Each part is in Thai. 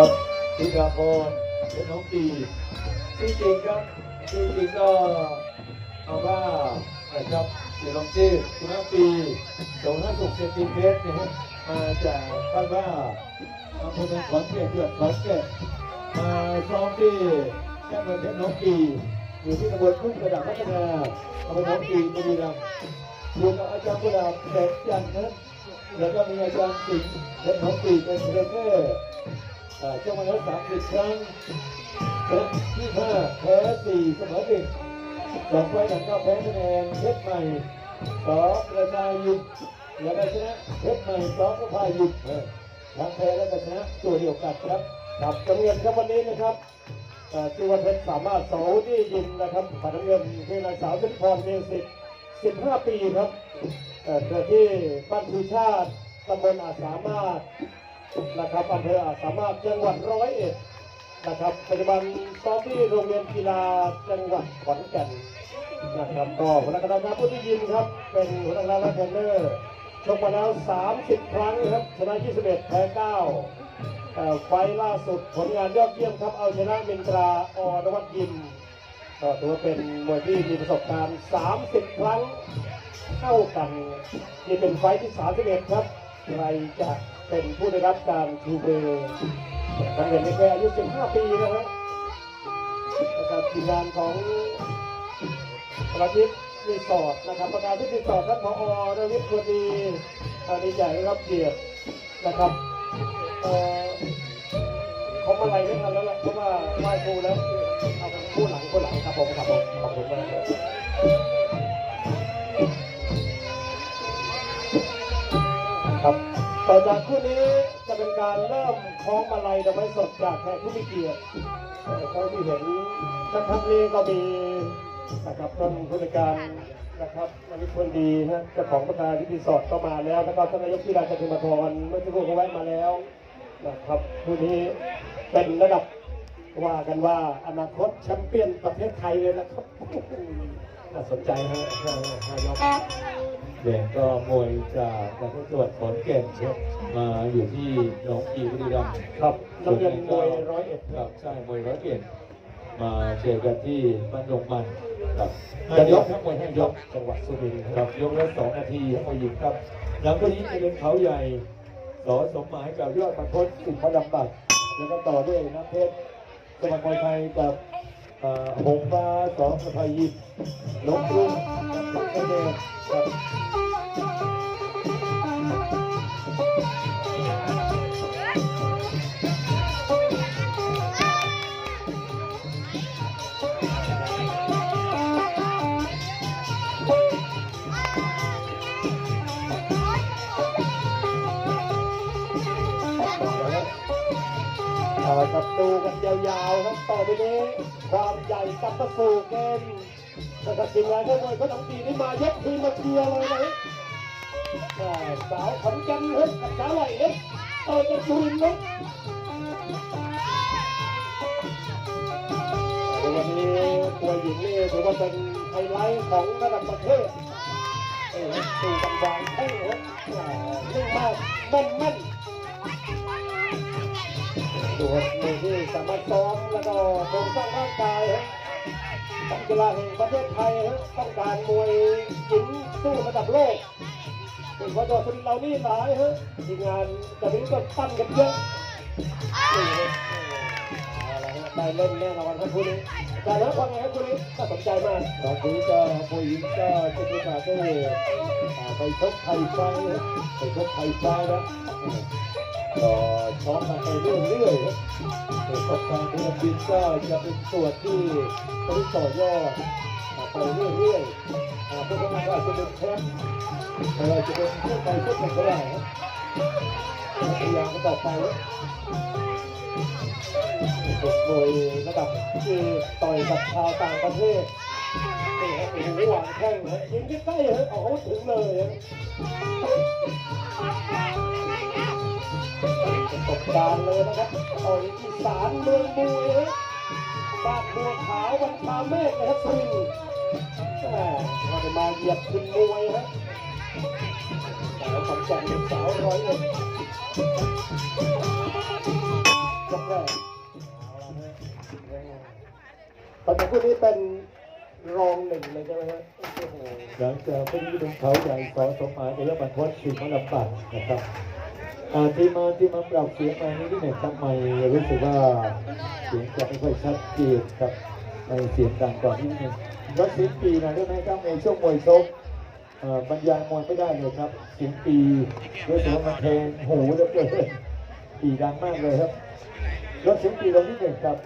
ครับธีรพรเป็นน้องปีที่จริงครับที่จริงก็เอาว่านะครับเดี๋ยวลองชื่อคุณน้องปีสองห้าสุกเซนติเมตรนะฮะมาจากบ้านว่าอำเภอเมืองขอนแก่นจังหวัดขอนแก่นมาซ้อมที่แค่เมืองเพชรน้องปีอยู่ที่ตำบลทุ่งกระดาษพัฒนาอำเภอน้องปีบุรีรัมย์อยู่กับอาจารย์กุหลาบแสงจันทร์นะแล้วก็มีอาจารย์สิงห์และน้องปีเป็นเทรนเนอร์ อ่าช่วงมาแล้วสามสิบครั้งชนะที่ห้าแพ้สี่เสมอหนึ่งสองไฟล์หลังก็แพ้คะแนนเพชรใหม่สองประชายุทธแล้วก็ชนะเพชรใหม่สองประพายุทธเออทั้งแพ้และก็ชนะตัวเดียวกันครับครับจำเงินครับวันนี้นะครับเอ่อชื่อว่าเพชรสามารถโสที่ยินนะครับผ่านเงินคือนางสาวสิริพรเมสิทธิ์15ปีครับเอ่อเกิดที่บ้านภูชาติตำบลอาสามารถ นะครับอำเภออาจสามารถจังหวัดร้อยเอ็ดนะครับปัจจุบันซ้อมที่โรงเรียนกีฬาจังหวัดขอนแก่นนะครับก็หัวหน้าคณะกรรมการผู้ที่ยินครับ เป็นหัวหน้าคณะและเทรนเนอร์ชกมาแล้ว 30 ครั้งครับชนะ 21 แพ้9เอ่ไฟล์ล่าสุดผลงานยอดเยี่ยมครับ เอาชนะมินตราออนวัตยิมก็ถือว่าเป็นมวยที่มีประสบการณ์ 30 ครั้งเท่ากันนี่เป็นไฟล์ที่ 31 ครับใครจะ เป็นผู้ได้รับการชูเบอร์ทั้งเห็นนี่แค่อายุ 15 ปีนะครับนะครับทีมงานของประทิศรีสอร์ทนะครับ ประกาศที่รีสอร์ทครับพอรวิทย์ควรดีอ่าดีใจได้รับเกียรตินะครับเอ่อเขามาอะไรไม่ทันแล้วล่ะเพราะว่าไหว้ครูแล้วเอาเป็นคู่หลังคู่หลังครับผมครับผมขอบคุณมาก ต่อจากคู่นี้จะเป็นการเริ่มคล้องมาลัยดอกไม้สดจากแขกผู้มีเกียรติเท่าที่เห็นสักพักนี้ก็มีนะครับท่านผู้ในวยการนะครับวันนี้คนดีนะเจ้าของประธานที่รีสอร์ทก็มาแล้วแล้วก็ท่านนายกที่ราชธรรมพรเมื่อสักครู่ก็แวะมาแล้วนะครับผู้นี้เป็นระดับว่ากันว่าอนาคตแชมเปี้ยนประเทศไทยเลยนะครับน่าสนใจฮะห้าห้ายก แดงก็มวยจากนักจังหวัดขอนแก่นครับมาอยู่ที่หนองปีบุรีรัมย์ครับน้ำเงินมวยร้อยเอ็ดครับใช่มวยร้อยเอ็ดมาเจอกันที่บ้านดงมันครับห้าจะยยกกคครัรับบมวยห้ายกจังหวัดสุรินทร์คครัรับบยกละสองนาทีครับผู้หญิงครับหลังจากนี้จะเป็นเขาใหญ่สอสมหมายกับยอดประพจน์สุภดำบัตรแล้วก็ต่อด้วยน้ำเพชรสมัครมวยไทยกับเอ่อ หงฟ้าสองสะพายยิปลบรุ่งกับเดชครับเอาละครับดูกันยาวๆครับต่อไปนี้ ความใหญ่กลับมาสู่เกมนะครับทีมงานท่านมวยขาต้องตีนี่มายกทีมมาเชียร์เลยนะสาวขอนแก่นเฮ้ยกับสาวไหลเอ็ดต่อจากสุรินทร์ครับวันนี้ตัวหญิงนี่ถือว่าเป็นไฮไลท์ของระดับประเทศเออดูกันวางแข้งครับแหม่นิ่งมากแม่นแม่น ที่สามารถซ้อมแล้วก็โครงสร้างร่างกายครักกีฬาแห่งประเทศไทยครับต้องการมวยหญิงสู้ระดับโลกเป็นเพราตัวคนเรานี่หลายฮะทีมงานจะมีก็ปั้นกันเยอะนี่ครับเอาละฮะได้เล่นแน่นอนครับคู่นี้แต่แล้วความไงครับคู่นี้น่าสนใจมากตอนนี้ก็ผู้หญิงก็จะมีโอกาสได้อ่ไปชกไทยไฟไปชกไทยไฟนะ ก็ซ้อมกันไปเรื่อยๆครับประการณ์ที่เราบินก็จะเป็นส่วนที่ต้องต่อยอดอ่าไปเรื่อยๆอาเพื่อที่ว่าจะเป็นแชมป์ไม่ว่าจะเป็นผู้ไปผู้แข่งก็ได้ครับพยายามต่อไปครับเป็นมวยระดับที่ต่อยกับชาวต่างประเทศ นี่ฮะโอ้โหหวางแข้งนะยิงใกล้ๆฮะเอาเขาถึงเลยฮะประสบกาเลยนะครับต่อยอีสานเมืองมวยฮะบ้านบัวขาววันพาเมฆนะครับสุรินทร์แหม่เราจะมาเหยียบคุณมวยฮะสาวขอนแก่นสาวร้อยเอ็ดยกแม่ตอนนี้คู่นี้เป็น รองหนึ่งเลยใช่ไหมฮะโอ้โหหลังจากพรุ่งนี้เป็นเขาใหญ่สอสมหมายกับยบรรพตชิงมลำบากนะครับอาที่มาที่มาปรับเสียงมานี้ที่ไหนทำไมรู้สึกว่าเสียงจะไม่ค่อยชัดเจนครับในเสียงดังกว่านี้นึงรถเสียงปีนะได้ไหมครับในช่วงมวยชกเอ่อบรรยายมวยไม่ได้เลยครับเสียงปีรู้สึกว่ามันแทงหูเลือเกินปีดังมากเลยครับรถเสียงปีลงที่หนึ่งครับ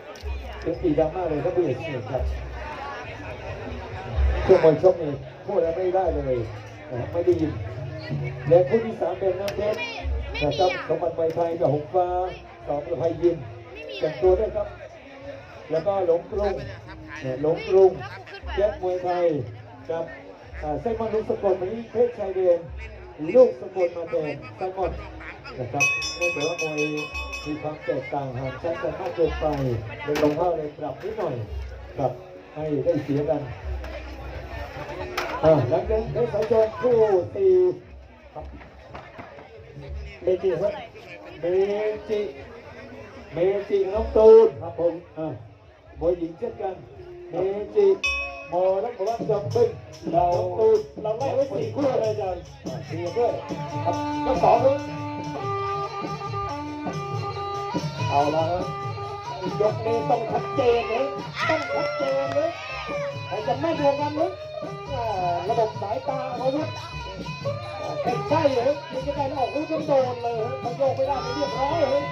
เสียงปีดังมากเลยครับผู้เอกที่หนึ่งครับ ช่วงมวยชกนี่พูดอะไรไม่ได้เลยนะไม่ได้ยิน และผู้ที่สามเป็นน้ำเพชรนะครับสมบัติไมไทยกับหงฟ้าสองประภัยยินแต่งตัวด้วยครับ แล้วก็หลงกรุงเนี่ยหลงกรุงแจ็คมวยไทยกับอ่าเส้นมันลูกสกลวันนี้เพชรชายเดนลูกสกลมาแดงไซมอนนะครับไม่ถือว่ามวยมีความแตกต่างห่างชั้นกันมากเกินไปเลยลงเท่าเลยปรับนิดหน่อยครับให้ได้เสียกัน อ่าหลังจากได้สายโจรคู่ตีครับเมจิครับเมจิเมจิน้องตูนครับผมอ่ามวยหญิงเช่นกันเมจิมอรักวัฒน์จอมบึ้งเราน้องตูนเราไล่ไว้สี่คู่เลยอาจารย์อ่าเชียร์ด้วยครับยกสองครับเอาละครับยกนี้ต้องชัดเจนนะต้องชัดเจนนะ ใครจะไม่ดวงกันนะอ่าระบบสายตาเขาวุธอ่าเป็นใช่เหรอมันจะได้ออกลูกจนโดนเลยฮะพอโยกไม่ได้ไม่เรียบร้อยเลย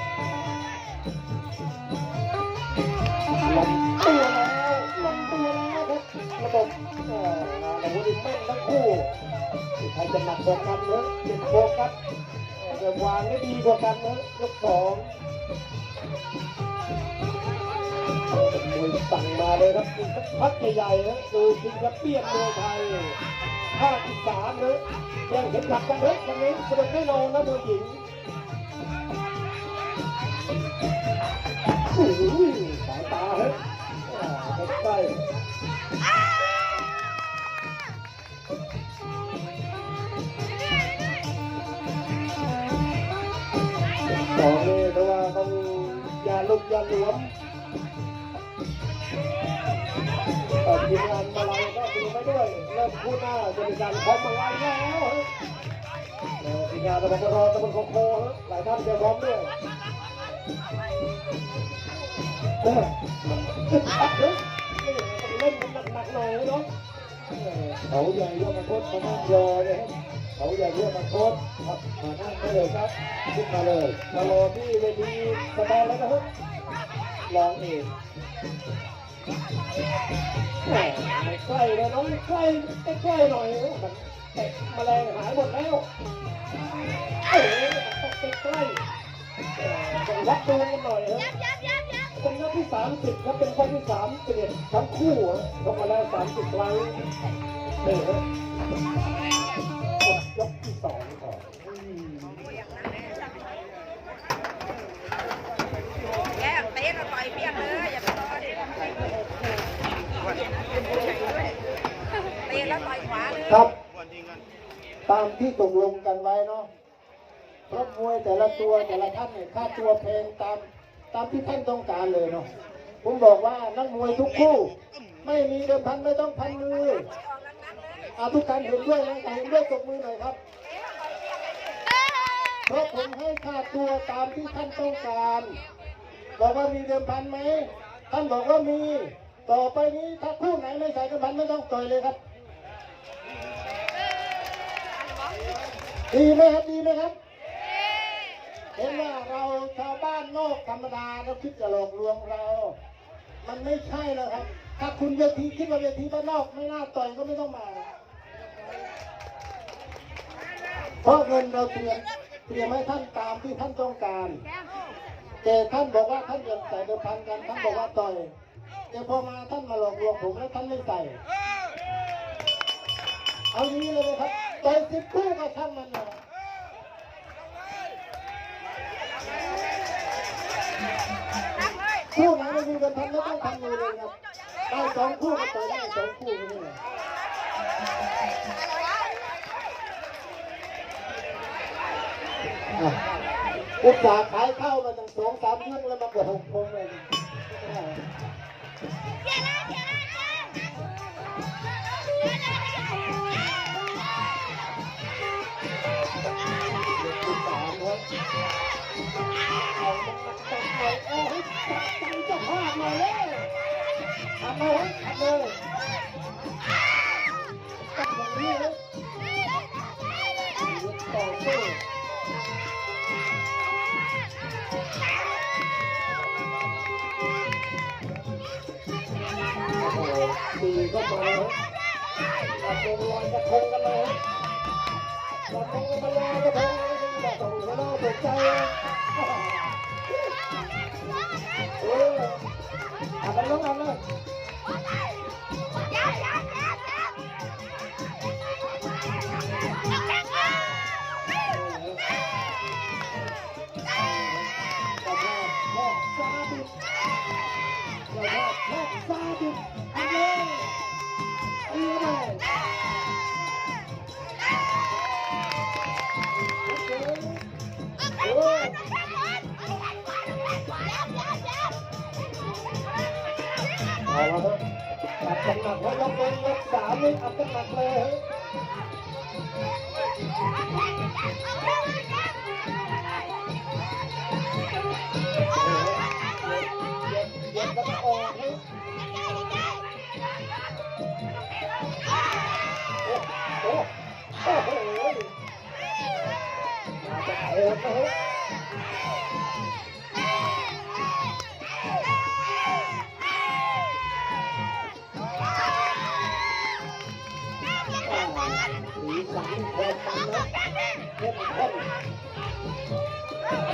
ลงตัวแล้วลงตัวแล้วครับระบบอ่าอาวุธแม่นทั้งคู่ใครจะหนักกว่ากันเนอะเป็นโฟกัสเออวางได้ดีกว่ากันเนอะยกสอง วยสั่งมาเลยครับดูสักพักใหญ่ๆนะดูชิงแชมเปี้ยนมวยไทยภาคอีสานเนอะยังเห็นขับกันเนอะวันนี้สนุกแน่นอนนะมวยหญิงโอ้โหสายตาเฮ้ยอ่าใกล้สองนี่เพราะว่าต้องอย่าลุกอย่าหลวม ทีมงานมาลัยก็ดูไปด้วยเริ่มพูดหน้าจะมีการพร้อมมาลัยแล้วฮะทีมงานตะบนรอตะบนโคโคฮะหลายท่านจะพร้อมด้วยเนอึดอัดเลยนี่ต้องเล่นมันหนักๆหน่อยนะเนาะเออเขาใหญ่ยอดมาโคตรมานั่งรอเลยเขาใหญ่ยอดมาโคตรครับมานั่งได้เลยครับขึ้นมาเลยมารอที่เวทีสแตนแล้วนะครับลองเอง ใกล้เลยน้องใกล้ใกล้หน่อยนะมันเตะแมลงหายหมดแล้วเอ๋ต้ใกล้ต้องวัดดวกันหน่อยฮะเป็นนัดที่30ครับเป็นรั้งที่31ทั้งคู่ฮะยกมาแล้ว30ครั้งนี่ฮะหมดยกที่สองก่อนอืม แย่เตะเราต่อยเปียกเลยอย่าไปรอดิเตะแล้วต่อยขวาเลย ครับ ตามที่ตกลงกันไว้เนาะเพราะมวยแต่ละตัวแต่ละท่านเนี่ยค่าตัวเพลงตามตามที่ท่านต้องการเลยเนาะผมบอกว่านักมวยทุกคู่ ไม่มีเดิมพันไม่ต้องพันมืออาทุกการเห็นด้วยนะเห็นด้วยตบมือหน่อยครับเพราะผมให้ค่าตัวตามที่ท่านต้องการบอกว่ามีเดิมพันไหมท่านบอกว่ามี ต่อไปนี้ถ้าคู่ไหนไม่ใส่เดิมพันไม่ต้องต่อยเลยครับ ดีไหมครับดีไหมครับเห็นว่าเราชาวบ้านนอกธรรมดาเราคิดจะหลอกลวงเรา มันไม่ใช่แล้วครับ ถ้าคุณเวทีคิดว่าเวทีบ้านนอกไม่น่าต่อยก็ไม่ต้องมา เพราะเงินเราเตรียมเตรียมให้ท่านตามที่ท่านต้องการ แต่ท่านบอกว่าท่านอยากใส่เดิมพันกันท่านบอกว่าต่อยแต่พอมาท่านมาหลอกลวงผมแล้วท่านไม่ใส่ เอาอย่างนี้เลยนะครับ ต่อยสิบคู่ก็ช่างมันนะคู่ไหนไม่มีกันทำไม่ต้องทำเลยเลยครับได้สองคู่ก็ต่อยได้สองคู่ก็นี่แหละอะอุตส่าห์ขายข้าวมาตั้งสองสามยุ่งแล้วมาบอกอัดเลย เอาให้ตังจะพลาดหน่อยเลยทำเลยทำเลยตัดแบบนี้เลยต่อสู้โอ้โหตีก็มาแล้วตัดลงลอยกระทงกันเลยตัดลงมาลอยกระทง ตัดวงกันมาตกใจเอออัดเลยน้องอัดเลยเร ยกสามนี่อัด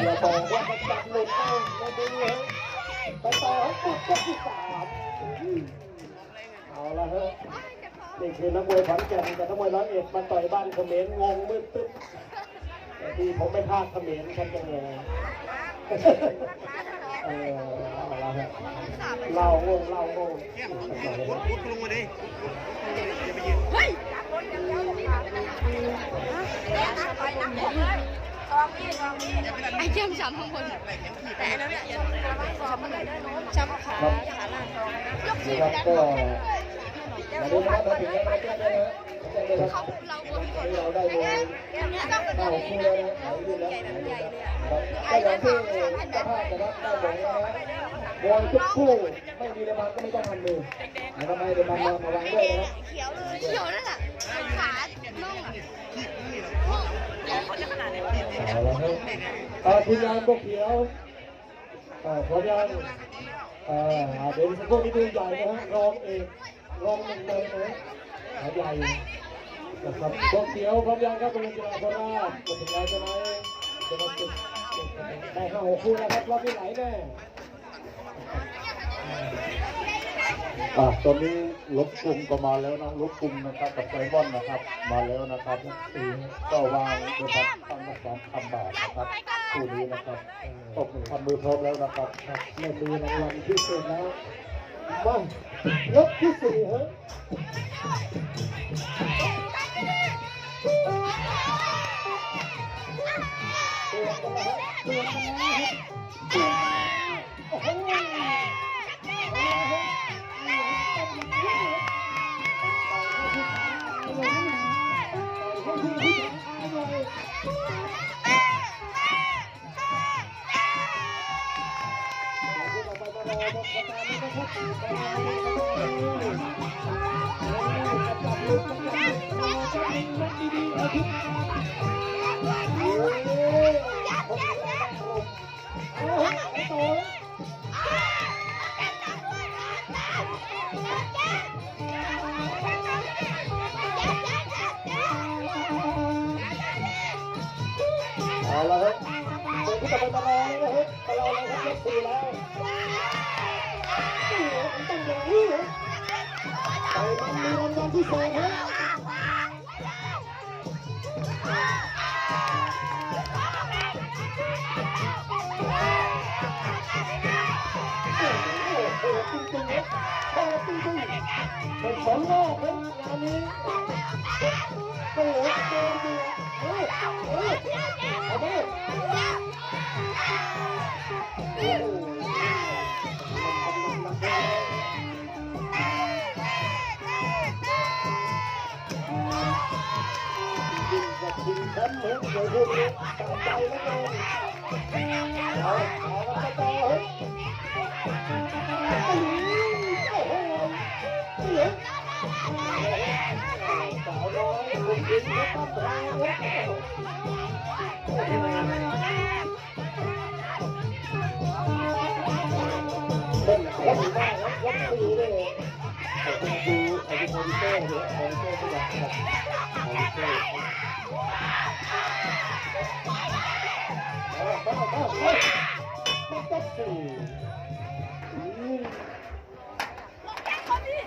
อย่าบอกว่ามันจับหลุดเอาในมือฮะไปต่อให้ปุ๊บยกที่สามเอาละฮะนี่คือนักมวยขอนแก่นกับนักมวยร้อยเอ็ดมาต่อยบ้านเขมรงงมืดตึ๊บแต่ที่ผมไม่พลาดเขมรฉันจะงงเออเอาละฮะเล่างงเล่างงเฮ้ยจับคนเดียวเดียวนี่ค่ะเนี่ยนะต่อยนักหมดเลยสองนี่สองนี่ ไอ้เจียมช้ำข้างบนแต่อันนั้นเนี่ยสองมันได้เนื้อช้ำขาขาล่างสองนะยกสี่นะครับแล้วก็อย่าลืมนะครับมาถึงแล้วมาแจ้งเลยนะเลยนะเขาเราบนก่อนเราได้โดยเนี่ยต้องเป็นเก้าคู่แล้นะหายยืนแล้วหายยืนแล้วก็อย่างที่เจ้าภาพนได้บอกนะบอลทุกคู่ไม่มีรางวัลก็ไม่ต้องทำมือนะครับไม่ได้รางวัลมาวางด้วยนะเขียวเลยเขียวนั่น ทีมงานพวกเขียวอ่าพร้อมยังอ่าเดี๋ยวสักครู่นี้ดูใหญ่นะฮะรองเอกรองหนึ่งเลยนะขาใหญ่นะครับพวกเขียวพร้อมยังครับเป็นกีฬาโคราชเป็นกีฬาจะไหนจะมาติดได้ห้าหกคู่นะครับรอบที่ไหนแน่ อะตอนนี้ลบกลุ่มก็มาแล้วนะลบกลุ่มนะครับกับไซมอนนะครับ มาแล้วนะครับก็วางเดือนพันละสองพันบาทนะครับคู่นี้นะครับตบหนึ่งพันมือพร้อมแล้วนะครับไม่มีรางวัลพิเศษแล้วมายกที่สี่ฮะเตือนกันนะเตือนกันนะ Thank you. เป็นสองรอบนะงานนี้โอ้โหเกินไปเฮ้ย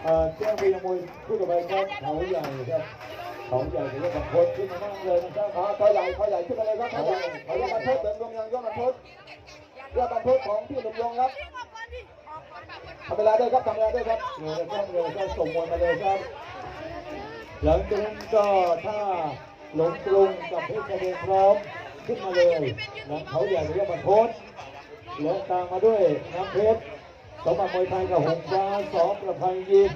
À, các em khi đồng môi cuối cùng bài các thảo dài các สี่เลยแต่คุณดูอายุโมดิเตอร์หรือโมดิเตอร์ที่ดังครับโมดิเตอร์มานั่งไปยังมวยคู่ต่อไปครับเขาใหญ่เขาใหญ่ขึ้นมานั่งเลยนะครับมาขอใหญ่ขอใหญ่ขึ้นมาเลยครับขอใหญ่ขอยกบรรทุกเดินรวมยังยกบรรทุกยกบรรทุกของพี่หนุ่มยงครับทำเวลาด้วยครับทำเวลาด้วยครับเรือครับเรือก็ส่งมวยมาเลยครับ หลังจากนั้นก็ถ้าหลงกรุงกับเพชรเฉลิมพร้อมขึ้นมาเลยนะเขาใหญ่หรือว่าบังคับแล้วตามมาด้วยน้ำเพชรสมบัติมวยไทยกับหงฟ้าสองประภัยยิม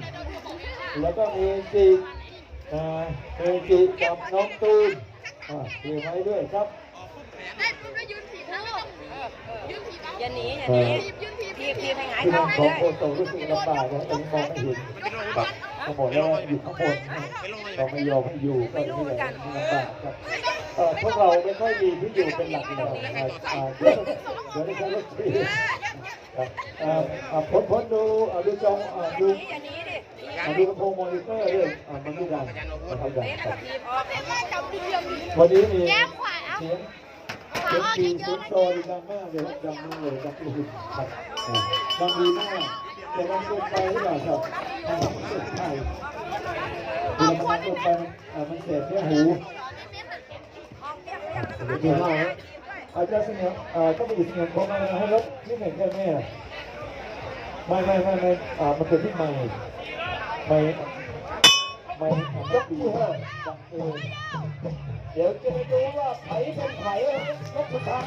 แล้วก็มีจิอ่า เมจิกับน้องตูนอ่าเตรียมไว้ด้วยครับได้ปุ๊บก็ยืนถีบแล้วยืนถีบแล้วอย่าหนีอย่าหนียืนถีบทีบทีบให้หงายที่ท้อนั่งงให้ของเลยโคโตรู้สึกลำบากนะตอนนี้มองไม่เห็นครับเขาบอกแล้วว่าอยู่ข้างบนเราไม่ยอมให้อยู่ก็นี่แหละลำบากครับเอ่อพวกเราไม่ค่อยมีที่อยู่เป็นหลักอยู่แล้วอ่าอ่าเดี๋ยวเดี๋ยวได้ใช้รถทีครับอ่าอ่าพ้นพ้นดูอ่าดูจองอ่าดู อย่าหนีดิอ่าดูกระโปรงมอนิเตอร์ด้วยอ่ามันไม่ดังนะครับดังเตะครัก็บทีบออกแม่จับดีเดียวดีวันนี้มีเสียงเสียงออกปีเยนอะฟุตนะซอลดังมากเลยครับดังมากเลยดังที่สุดครับอ่าดังดีมากแต่มันเกินไปหรือเปล่าครับอ่ามันเกินไปเวลามันเกินไปมันอ่ามันเสียแค่หูเดี๋ยวดูเล่านะอาจารย์เสียมอ่าต้องไปอยู่เสงี่ยมผมมาให้รถนี่เหม็นแค่แม่ไม่ไม่ไม่ไม่อ่ามันเป็นที่ไม่ไม่ ไม่อ่ายกปีเท่าดังเออเดี๋ยวจะไปดูว่าไผเป็นไผแล้วยกสุดท้าย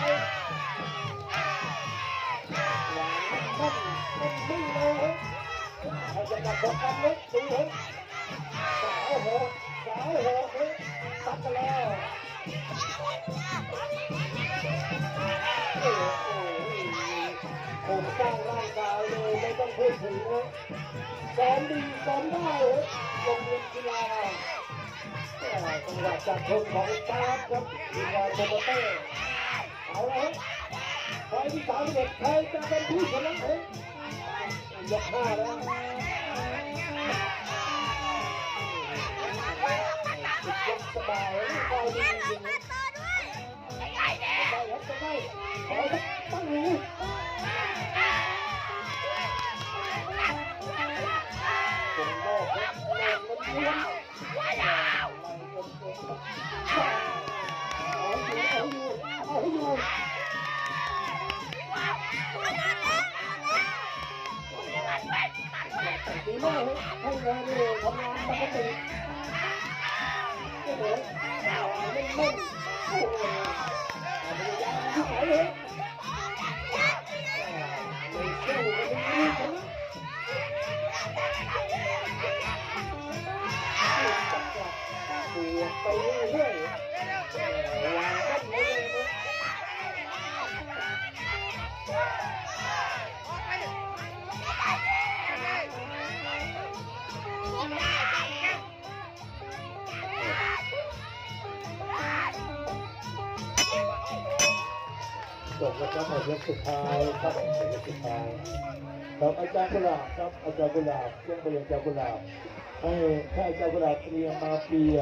มันมันไม่เลยใครจะดับบอกกันเล็กดูเฮ้ยสาวโหดสาวโหดเฮ้ยตัดกันแล้วโอ้โหโครง สร้างร่างกายเลยไม่ต้องพูดถึงนะซ้อมดีซ้อมได้โรงเรียนกีฬาจังหวะจากคนของตาครับทีมงานโปรโมเตอร์เอาละครับไฟที่สามสิบเอ็ดใครจะเป็นผู้ชนะเฮ้ยกห้าแล้วสิบยกสบายไฟดีจริงๆได้ครับจะได้ขอสักตั้งห ก จบแล้วครับหมดยกสุดท้ายครับหมดยกสุดท้ายครับอาจารย์กุหลาบครับอาจารย์กุหลาบเครื่องบริยนอาจารย์กุหลาบให้ให้อาจารย์กุหลาบเตรียมมาเปีย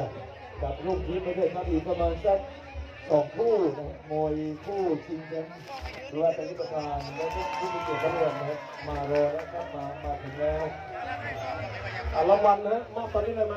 กับลูกทีมได้ครับอีกประมาณสัก สองคู่มวยคู่ชิงแชมป์หรือว่าเป็นประธานและผู้มีเกียรติเรื่องนะครับมารอแล้วครับมามาถึงแล้วอะรางวัลนะฮะมอบตอนนี้เลยมา